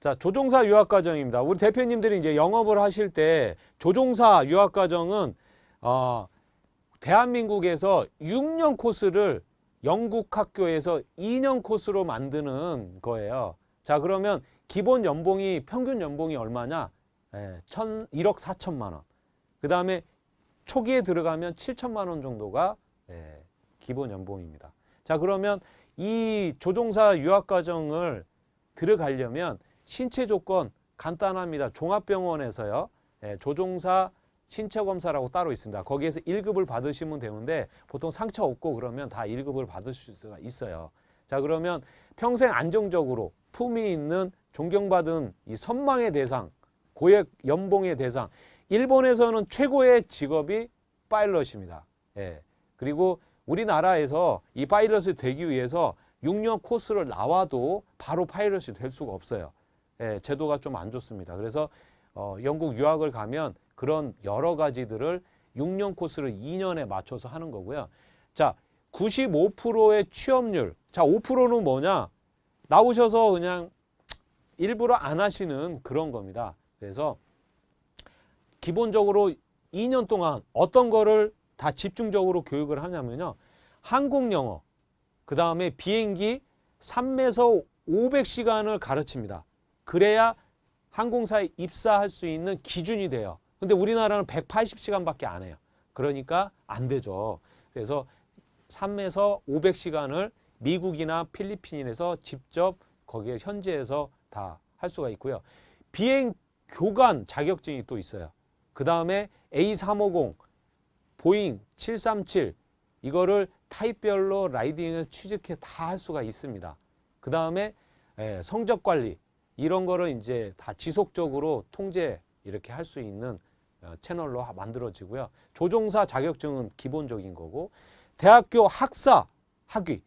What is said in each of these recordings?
자, 조종사 유학 과정입니다. 우리 대표님들이 이제 영업을 하실 때 조종사 유학 과정은 어 대한민국에서 6년 코스를 영국 학교에서 2년 코스로 만드는 거예요. 자, 그러면 기본 연봉이 평균 연봉이 얼마냐? 예, 천 1억 4천만 원. 그다음에 초기에 들어가면 7천만 원 정도가 예, 기본 연봉입니다. 자, 그러면 이 조종사 유학 과정을 들어가려면 신체 조건 간단합니다. 종합병원에서요. 예, 조종사 신체 검사라고 따로 있습니다. 거기에서 1급을 받으시면 되는데 보통 상처 없고 그러면 다 1급을 받으실 수가 있어요. 자, 그러면 평생 안정적으로 품위 있는 존경받은 이 선망의 대상, 고액 연봉의 대상. 일본에서는 최고의 직업이 파일럿입니다. 예. 그리고 우리나라에서 이 파일럿이 되기 위해서 6년 코스를 나와도 바로 파일럿이 될 수가 없어요. 예, 제도가 좀 안 좋습니다. 그래서 어, 영국 유학을 가면 그런 여러 가지들을 6년 코스를 2년에 맞춰서 하는 거고요. 자, 95%의 취업률. 자, 5%는 뭐냐? 나오셔서 그냥 일부러 안 하시는 그런 겁니다. 그래서 기본적으로 2년 동안 어떤 거를 다 집중적으로 교육을 하냐면요. 한국 영어, 그 다음에 비행기 3에서 500시간을 가르칩니다. 그래야 항공사에 입사할 수 있는 기준이 돼요. 근데 우리나라는 180시간밖에 안 해요. 그러니까 안 되죠. 그래서 3에서 500시간을 미국이나 필리핀에서 직접 거기에 현지에서 다 할 수가 있고요. 비행 교관 자격증이 또 있어요. 그 다음에 A350, 보잉 737 이거를 타입별로 라이딩을 취직해 다 할 수가 있습니다. 그 다음에 성적 관리 이런 거를 이제 다 지속적으로 통제 이렇게 할 수 있는 어, 채널로 하- 만들어지고요. 조종사 자격증은 기본적인 거고 대학교 학사 학위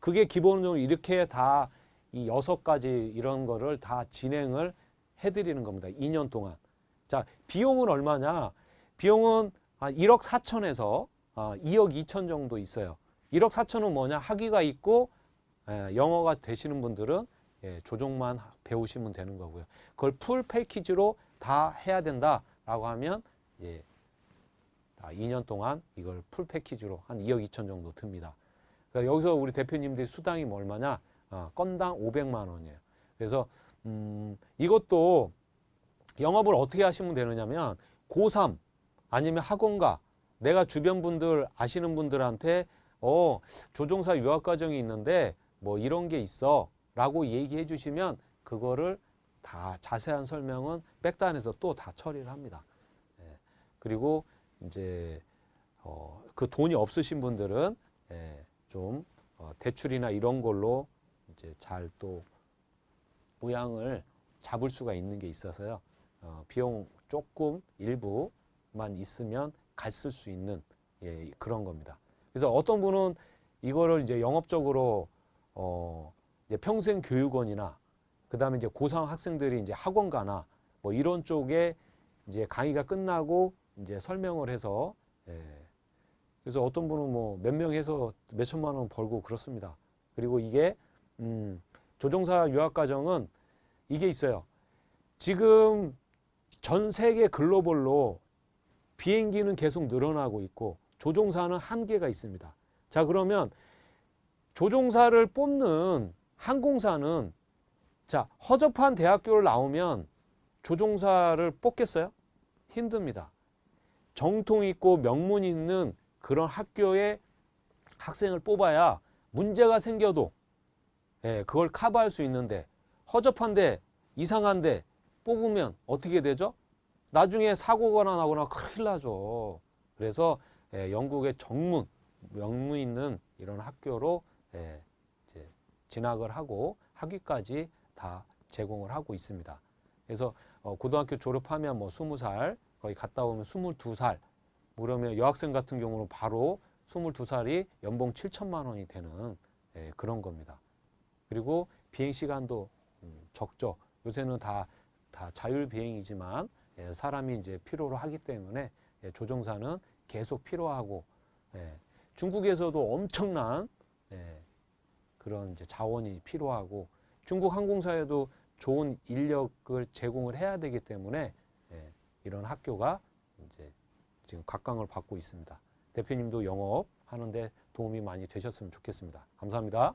그게 기본적으로 이렇게 다 이 여섯 가지 이런 거를 다 진행을 해드리는 겁니다. 2년 동안. 자 비용은 얼마냐? 비용은 한 1억 4천에서 아, 2억 2천 정도 있어요. 1억 4천은 뭐냐? 학위가 있고 에, 영어가 되시는 분들은 예, 조종만 하- 배우시면 되는 거고요. 그걸 풀 패키지로 다 해야 된다라고 하면 예, 다 2년 동안 이걸 풀 패키지로 한 2억 2천 정도 듭니다. 그러니까 여기서 우리 대표님들이 수당이 뭐 얼마냐? 아, 건당 500만 원이에요. 그래서 음, 이것도 영업을 어떻게 하시면 되느냐면 고3 아니면 학원가 내가 주변 분들 아시는 분들한테 어 조종사 유학 과정이 있는데 뭐 이런 게 있어 라고 얘기해 주시면 그거를 다 자세한 설명은 백단에서 또 다 처리를 합니다. 예. 그리고 이제 어, 그 돈이 없으신 분들은 예, 좀 어, 대출이나 이런 걸로 이제 잘 또 모양을 잡을 수가 있는 게 있어서요. 어, 비용 조금 일부만 있으면 갔을 수 있는 예, 그런 겁니다. 그래서 어떤 분은 이거를 이제 영업적으로 어, 이제 평생 교육원이나 그다음에 이제 고3 학생들이 이제 학원 가나 뭐 이런 쪽에 이제 강의가 끝나고 이제 설명을 해서 예. 그래서 어떤 분은 뭐 몇 명 해서 몇 천만 원 벌고 그렇습니다. 그리고 이게 음, 조종사 유학 과정은 이게 있어요. 지금 전 세계 글로벌로 비행기는 계속 늘어나고 있고 조종사는 한계가 있습니다. 자, 그러면 조종사를 뽑는 항공사는 자, 허접한 대학교를 나오면 조종사를 뽑겠어요? 힘듭니다. 정통 있고 명문 있는 그런 학교에 학생을 뽑아야 문제가 생겨도 예, 그걸 커버할 수 있는데 허접한데 이상한데 뽑으면 어떻게 되죠? 나중에 사고가 나거나 큰일 나죠. 그래서 예, 영국의 정문, 명문 있는 이런 학교로 예, 진학을 하고 학위까지 다 제공을 하고 있습니다. 그래서 어, 고등학교 졸업하면 뭐 스무 살 거의 갔다 오면 스물두 살 그러면 여학생 같은 경우는 바로 스물두 살이 연봉 7천만 원이 되는 예, 그런 겁니다. 그리고 비행 시간도 음, 적죠. 요새는 다, 다 자율 비행이지만 예, 사람이 이제 필요로 하기 때문에 예, 조종사는 계속 필요하고 예, 중국에서도 엄청난 예, 그런 이제 자원이 필요하고 중국 항공사에도 좋은 인력을 제공을 해야 되기 때문에 예, 이런 학교가 이제 지금 각광을 받고 있습니다. 대표님도 영업 하는데 도움이 많이 되셨으면 좋겠습니다. 감사합니다.